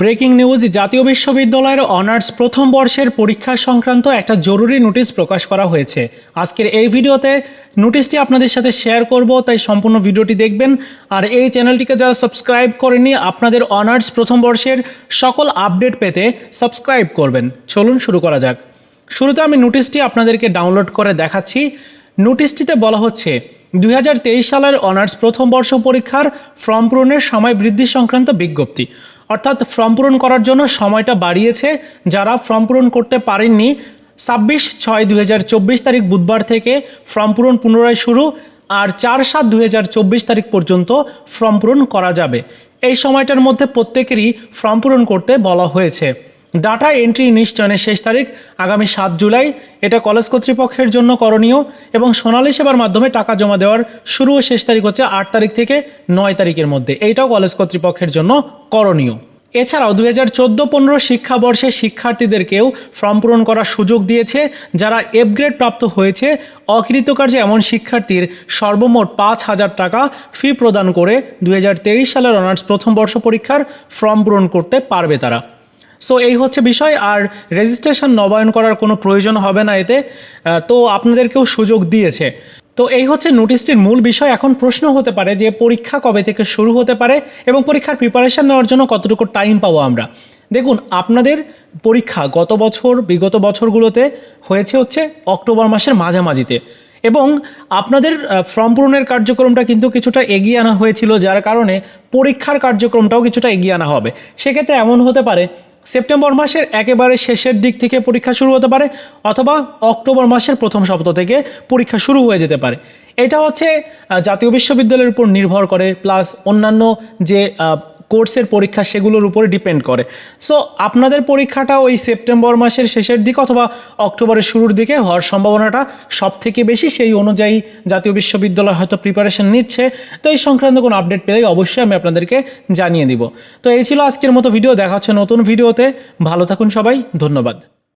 Breaking news, জাতীয় বিশ্ববিদ্যালয়ের honours প্রথম বর্ষের পরীক্ষা সংক্রান্ত একটা জরুরি নোটিশ প্রকাশ করা হয়েছে। আজকের এই ভিডিওতে নোটিশটি আপনাদের সাথে শেয়ার করব, তাই সম্পূর্ণ ভিডিওটি দেখবেন। আর এই চ্যানেলটিকে যারা সাবস্ক্রাইব করেনি আপনাদের অনার্স প্রথম বর্ষের সকল আপডেট পেতে সাবস্ক্রাইব করবেন। চলুন শুরু করা যাক। শুরুতে আমি নোটিশটি আপনাদেরকে ডাউনলোড করে দেখাচ্ছি। নোটিশটিতে বলা হচ্ছে, দুই হাজার তেইশ সালের অনার্স প্রথম বর্ষ পরীক্ষার ফর্ম পূরণের সময় বৃদ্ধি সংক্রান্ত বিজ্ঞপ্তি। অর্থাৎ ফর্ম পূরণ করার জন্য সময়টা বাড়িয়েছে। যারা ফর্ম পূরণ করতে পারেননি, ছাব্বিশ ছয় দুই তারিখ বুধবার থেকে ফর্ম পূরণ পুনরায় শুরু আর চার সাত দুই তারিখ পর্যন্ত ফর্ম পূরণ করা যাবে। এই সময়টার মধ্যে প্রত্যেকেরই ফর্ম পূরণ করতে বলা হয়েছে। ডাটা এন্ট্রি নিশ্চয়নের শেষ তারিখ আগামী সাত জুলাই। এটা কলেজ কর্তৃপক্ষের জন্য করণীয় এবং সোনালী সেবার মাধ্যমে টাকা জমা দেওয়ার শুরু ও শেষ তারিখ হচ্ছে আট তারিখ থেকে নয় তারিখের মধ্যে। এইটাও কলেজ কর্তৃপক্ষের জন্য করণীয়। এছাড়াও দুই হাজার চোদ্দ পনেরো শিক্ষাবর্ষে শিক্ষার্থীদেরকেও ফর্ম পূরণ করার সুযোগ দিয়েছে, যারা এপগ্রেড প্রাপ্ত হয়েছে। অকৃতকার্য এমন শিক্ষার্থীর সর্বমোট পাঁচ হাজার টাকা ফি প্রদান করে দু হাজার তেইশ সালের অনার্স প্রথম বর্ষ পরীক্ষার ফর্ম পূরণ করতে পারবে তারা। সো এই হচ্ছে বিষয়, আর রেজিস্ট্রেশন নবায়ন করার কোনো প্রয়োজন হবে না এতে। তো আপনাদেরকেও সুযোগ দিয়েছে। তো এই হচ্ছে নোটিশটির মূল বিষয়। এখন প্রশ্ন হতে পারে যে পরীক্ষা কবে থেকে শুরু হতে পারে এবং পরীক্ষার প্রিপারেশন নেওয়ার জন্য কতটুকু টাইম পাবো আমরা। দেখুন, আপনাদের পরীক্ষা গত বছর, বিগত বছরগুলোতে হয়েছে হচ্ছে অক্টোবর মাসের মাঝামাঝিতে। এবং আপনাদের ফর্ম পূরণের কার্যক্রমটা কিন্তু কিছুটা এগিয়ে আনা হয়েছিল, যার কারণে পরীক্ষার কার্যক্রমটাও কিছুটা এগিয়ে আনা হবে। সেক্ষেত্রে এমন হতে পারে সেপ্টেম্বর মাসের একেবারে শেষের দিক থেকে পরীক্ষা শুরু হতে পারে অথবা অক্টোবর মাসের প্রথম সপ্তাহ থেকে পরীক্ষা শুরু হয়ে যেতে পারে। এটা হচ্ছে জাতীয় বিশ্ববিদ্যালয়ের উপর নির্ভর করে প্লাস অন্যান্য যে কোর্সের পরীক্ষা সেগুলোর উপরে ডিপেন্ড করে। সো আপনাদের পরীক্ষাটা ওই সেপ্টেম্বর মাসের শেষের দিকে অথবা অক্টোবরের শুরুর দিকে হওয়ার সম্ভাবনাটা সব থেকে বেশি, সেই অনুযায়ী জাতীয় বিশ্ববিদ্যালয় হয়তো প্রিপারেশন নিচ্ছে। তো এই সংক্রান্ত কোনো আপডেট পেলেই অবশ্যই আমি আপনাদেরকে জানিয়ে দিব। তো এই ছিল আজকের মতো ভিডিও দেখা হচ্ছে নতুন ভিডিওতে ভালো থাকুন সবাই, ধন্যবাদ।